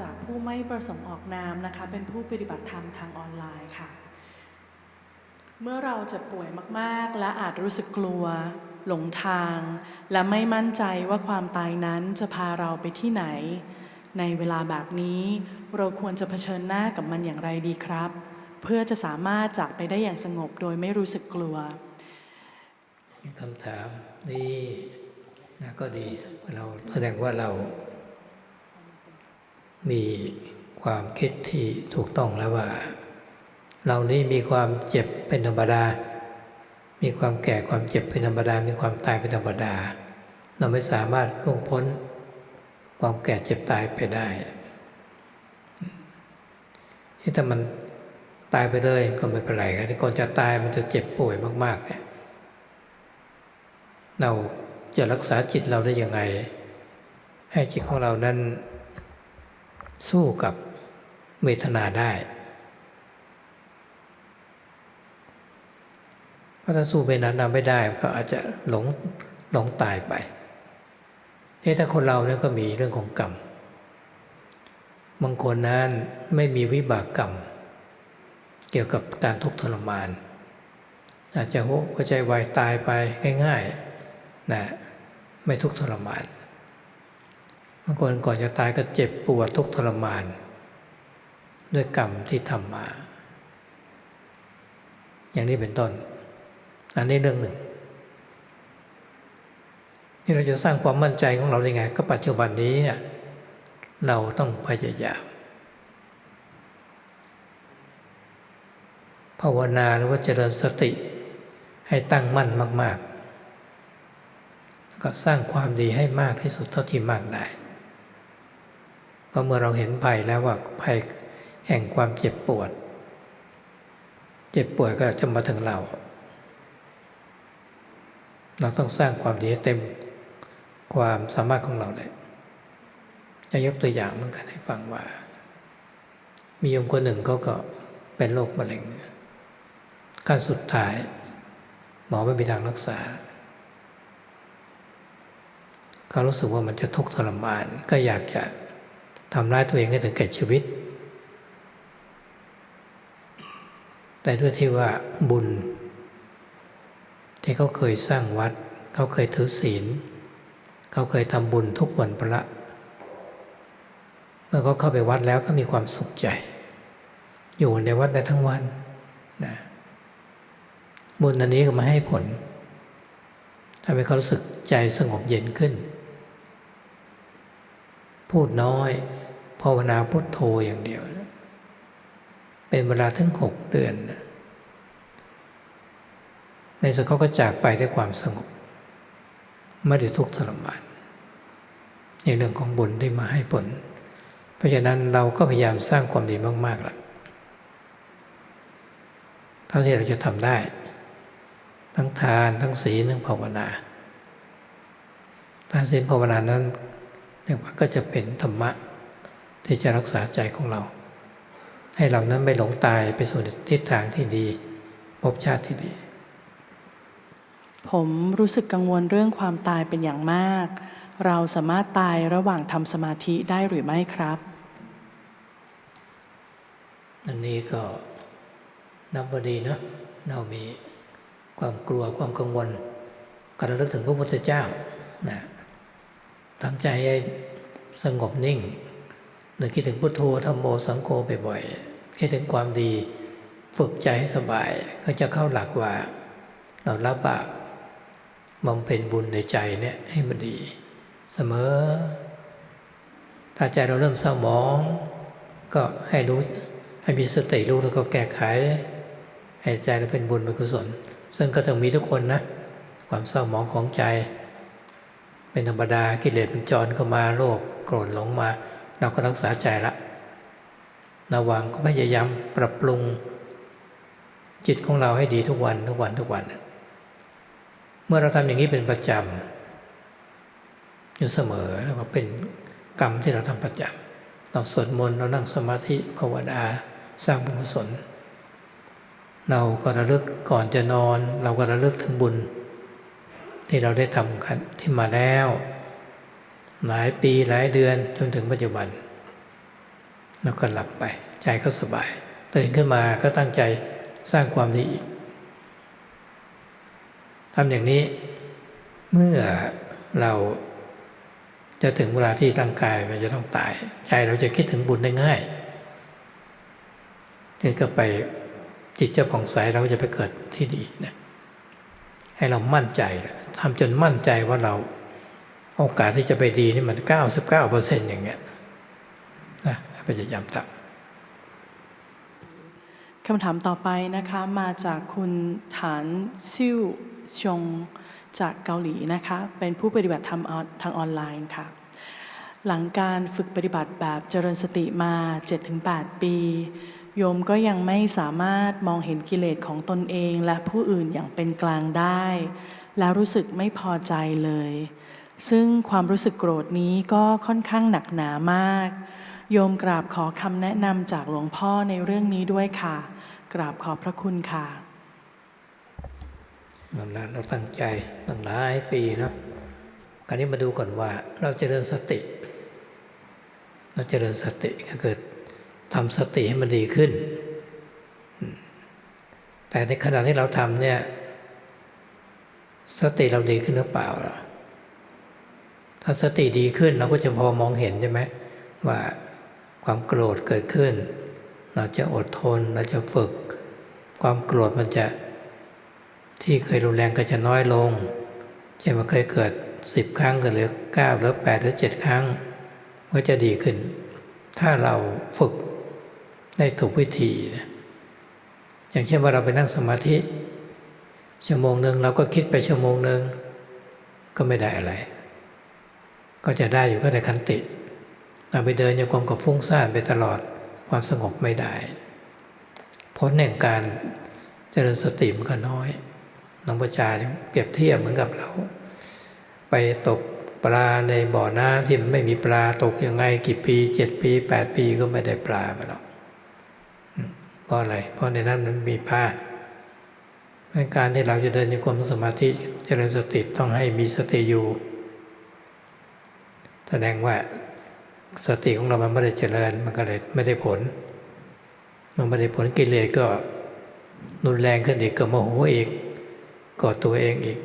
จากผู้ไม่ประสงค์ออกนามนะคะ เป็นผู้ปฏิบัติธรรมทางออนไลน์ค่ะ เมื่อเราจะป่วยมากๆ และอาจรู้สึกกลัว หลงทาง และไม่มั่นใจว่าความตายนั้นจะพาเราไปที่ไหน ในเวลาแบบนี้ เราควรจะเผชิญหน้ากับมันอย่างไรดีครับ เพื่อจะสามารถจากไปได้อย่างสงบโดยไม่รู้สึกกลัวคำถามนี้นะก็ดีเราแสดงว่าเรา มีความคิดที่ถูกต้องแล้วว่า เรานี่มีความเจ็บเป็นธรรมดา มีความแก่ความเจ็บเป็นธรรมดา มีความตายเป็นธรรมดา เราไม่สามารถล่วงพ้น ความแก่เจ็บตายไปได้ที่ถ้ามันตายไปเลยก็ไม่เป็นไรครับก่อนจะตายมันจะเจ็บป่วยมาก ๆ เนี่ย เราจะรักษาจิตเราได้ยังไง ให้จิตของเรานั้น สู้กับเวทนาได้ เพราะถ้าสู้เวทนาไม่ได้ก็อาจจะหลงหลงตายไปนี่ถ้าคนเราเนี่ยก็มีเรื่องของกรรม บางคนนั้นไม่มีวิบากกรรม เกี่ยวกับการทุกข์ทรมาน อาจจะหัวใจวายตายไปง่ายๆนะไม่ทุกข์ทรมาน บางคนก่อนจะตายก็เจ็บปวดทุกทรมาน ด้วยกรรมที่ทำมา อย่างนี้เป็นต้น อันนี้เรื่องหนึ่งนี่เราจะสร้างความมั่นใจของเราได้ไง ก็ปัจจุบันนี้เนี่ยเราต้องพยายาม ภาวนาหรือว่าเจริญสติ ให้ตั้งมั่นมาก ๆ ก็สร้างความดีให้มากที่สุดเท่าที่มากได้ พราะเมื่อเราเห็นภัยแล้วว่าภัยแห่งความเจ็บปวด เจ็บปวยก็จะมาถึงเรา เราต้องสร้างความดีเต็มความสามารถของเราเลยจะยกตัวอย่างเหมือนกันให้ฟังว่า มีโยมคนหนึ่งเขาก็เป็นโรคมะเร็งขั้นสุดท้าย หมอไม่มีทางรักษาเขารู้สึกว่ามันจะทุกข์ทรมานก็อยากจะ ทำร้ายตัวเองให้ถึงแก่ชีวิต แต่ด้วยที่ว่าบุญ ที่เขาเคยสร้างวัด เขาเคยถือศีล เขาเคยทำบุญทุกวันพระ เมื่อเขาเข้าไปวัดแล้วก็มีความสุขใจ อยู่ในวัดได้ทั้งวันนะบุญอันนี้ก็มาให้ผลทำให้เขารู้สึกใจสงบเย็นขึ้น พูดน้อย ภาวนาพุทโธอย่างเดียว เป็นเวลาถึงหกเดือน ในสุดเขาก็จากไปด้วยความสงบ ไม่ได้ทุกข์ทรมานในเรื่องของบุญที่มาให้ผล เพราะฉะนั้นเราก็พยายามสร้างความดีมากๆล่ะเท่าที่เราจะทำได้ ทั้งทานทั้งศีลทั้งภาวนาทานศีลภาวนานั้นเรียกว่าก็จะเป็นธรรมะ ที่จะรักษาใจของเรา ให้เรานั้นไม่หลงตายไปสู่ทิศทางที่ดีพบชาติที่ดี ผมรู้สึกกังวลเรื่องความตายเป็นอย่างมาก เราสามารถตายระหว่างทำสมาธิได้หรือไม่ครับ อันนี้ก็นับว่าดีเนาะเรามีความกลัวความกังวลการระลึกถึงพระพุทธเจ้านะทำใจให้สงบนิ่ง หรือคิดถึงพุทโธธรรมโมสังโฆบ่อยๆคิดถึงความดีฝึกใจให้สบายก็จะเข้าหลักว่า เราละบาปบำเพ็ญบุญในใจเนี่ยให้มันดี เสมอ ถ้าใจเราเริ่มเศร้าหมอง ก็ให้รู้ให้มีสติรู้แล้วก็แก้ไข ให้ใจเราเป็นบุญเป็นกุศล ซึ่งก็ต้องมีทุกคนนะ ความเศร้าหมองของใจ เป็นธรรมดากิเลสมันจรเข้ามาโลภโกรธหลงมา เราก็รักษาใจละระวังก็พยายามปรับปรุง จิตของเราให้ดีทุกวันทุกวันทุกวัน เมื่อเราทำอย่างนี้เป็นประจำอยู่เสมอแล้วก็เป็นกรรมที่เราทำประจำเราสวดมนต์เรานั่งสมาธิภาวนาสร้างบุญกุศลเราก็ระลึกก่อนจะนอน เราก็ระลึกถึงบุญ ที่เราได้ทำกันที่มาแล้ว หลายปีหลายเดือนจนถึงปัจจุบัน แล้วก็หลับไป ใจก็สบาย ตื่นขึ้นมาก็ตั้งใจสร้างความดีอีกทำอย่างนี้เมื่อเราจะถึงเวลาที่ร่างกายมันจะต้องตาย ใจเราจะคิดถึงบุญได้ง่ายนี่ก็ไปจิตจะผ่องใสเราจะไปเกิดที่ดีนะให้เรามั่นใจทำจนมั่นใจว่าเรา โอกาสที่จะไปดีนี่มัน 99%อย่างเงี้ยนะพยายามทำคำถามต่อไปนะคะ มาจากคุณฐานซิ่วชงจากเกาหลีนะคะ เป็นผู้ปฏิบัติธรรมทางออนไลน์ค่ะ หลังการฝึกปฏิบัติแบบเจริญสติมา 7-8 ปี โยมก็ยังไม่สามารถมองเห็นกิเลสของตนเองและผู้อื่นอย่างเป็นกลางได้ แล้วรู้สึกไม่พอใจเลย ซึ่งความรู้สึกโกรธนี้ก็ค่อนข้างหนักหนามาก โยมกราบขอคำแนะนำจากหลวงพ่อในเรื่องนี้ด้วยค่ะ กราบขอบพระคุณค่ะนั่นแหละเราตั้งใจตั้งหลายปีเนาะคราวนี้มาดูก่อนว่า เราจเจริญสติ เราจเจริญสติก็เกิดทำสติให้มันดีขึ้น แต่ในขณะที่เราทำเนี่ย สติเราดีขึ้นหรือเปล่าล่ะ ถ้าสติดีขึ้นเราก็จะพอมองเห็นใช่ไหมว่าความโกรธเกิดขึ้น เราจะอดทนเราจะฝึก ความโกรธมันจะที่เคยรุนแรงก็จะน้อยลงเช่นมันเคยเกิดสิบครั้งก็เหลือเก้าหรือแปดหรือเจ็ดครั้ง ก็จะดีขึ้น ถ้าเราฝึกได้ถูกวิธีนะอย่างเช่นว่าเราไปนั่งสมาธิชั่วโมงหนึ่งเราก็คิดไปชั่วโมงหนึ่งก็ไม่ได้อะไร ก็จะได้อยู่ก็ได้คันติเราไปเดินโยกมกับฟุ้งซ่านไปตลอดความสงบไม่ได้ผลแห่งการเจริญสติมันก็น้อยหลวงพ่อจาเนี่ยเปรียบเทียบเหมือนกับเรา ไปตกปลาในบ่อน้ำที่มันไม่มีปลาตกยังไงกี่ปีเจ็ดปีแปดปีก็ไม่ได้ปลามาหรอกเพราะอะไร เพราะในนั้นมันมีปลาการที่เราจะเดินในความสมาธิเจริญสติต้องให้มีสติอยู่ แสดงว่าสติของเรามันไม่ได้เจริญ มันก็เลยไม่ได้ผล มันไม่ได้ผลกิเลสก็รุนแรงขึ้นอีกก็โมโหอีกก่อตัวเองอีก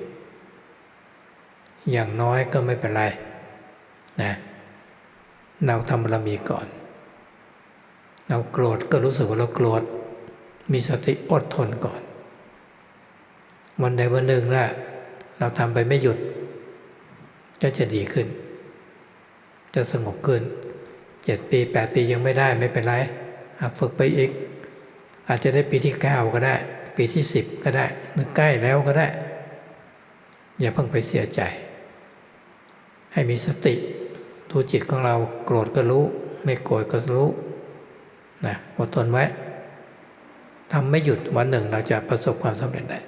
อย่างน้อยก็ไม่เป็นไรนะเราทำบารมีก่อน เราโกรธก็รู้สึกว่าเราโกรธมีสติอดทนก่อน วันใดวันหนึ่งนะเราทำไปไม่หยุด ก็จะดีขึ้น จะสงบขึ้นเจ็ดปีแปดปียังไม่ได้ไม่เป็นไรฝึกไปอีก อาจจะได้ปีที่เก้าก็ได้ ปีที่สิบก็ได้หรือใกล้แล้วก็ได้ อย่าเพิ่งไปเสียใจ ให้มีสติดูจิตของเราโกรธก็รู้ ไม่โกรธก็รู้นะอดทนไว้ทำไม่หยุดวันหนึ่งเราจะประสบความสำเร็จได้